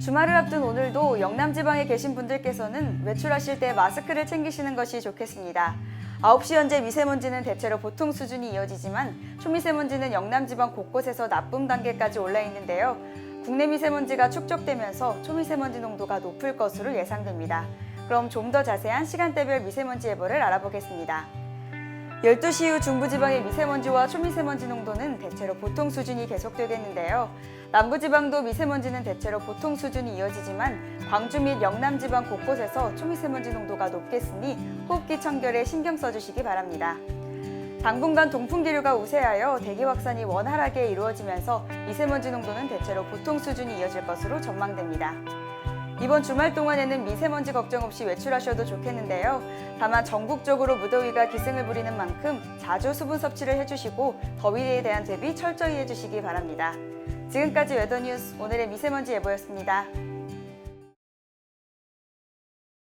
주말을 앞둔 오늘도 영남 지방에 계신 분들께서는 외출하실 때 마스크를 챙기시는 것이 좋겠습니다. 9시 현재 미세먼지는 대체로 보통 수준이 이어지지만 초미세먼지는 영남 지방 곳곳에서 나쁨 단계까지 올라 있는데요. 국내 미세먼지가 축적되면서 초미세먼지 농도가 높을 것으로 예상됩니다. 그럼 좀 더 자세한 시간대별 미세먼지 예보를 알아보겠습니다. 12시 이후 중부지방의 미세먼지와 초미세먼지 농도는 대체로 보통 수준이 계속되겠는데요. 남부지방도 미세먼지는 대체로 보통 수준이 이어지지만 광주 및 영남지방 곳곳에서 초미세먼지 농도가 높겠으니 호흡기 청결에 신경 써주시기 바랍니다. 당분간 동풍 기류가 우세하여 대기 확산이 원활하게 이루어지면서 미세먼지 농도는 대체로 보통 수준이 이어질 것으로 전망됩니다. 이번 주말 동안에는 미세먼지 걱정 없이 외출하셔도 좋겠는데요. 다만 전국적으로 무더위가 기승을 부리는 만큼 자주 수분 섭취를 해주시고 더위에 대한 대비 철저히 해주시기 바랍니다. 지금까지 웨더뉴스 오늘의 미세먼지 예보였습니다.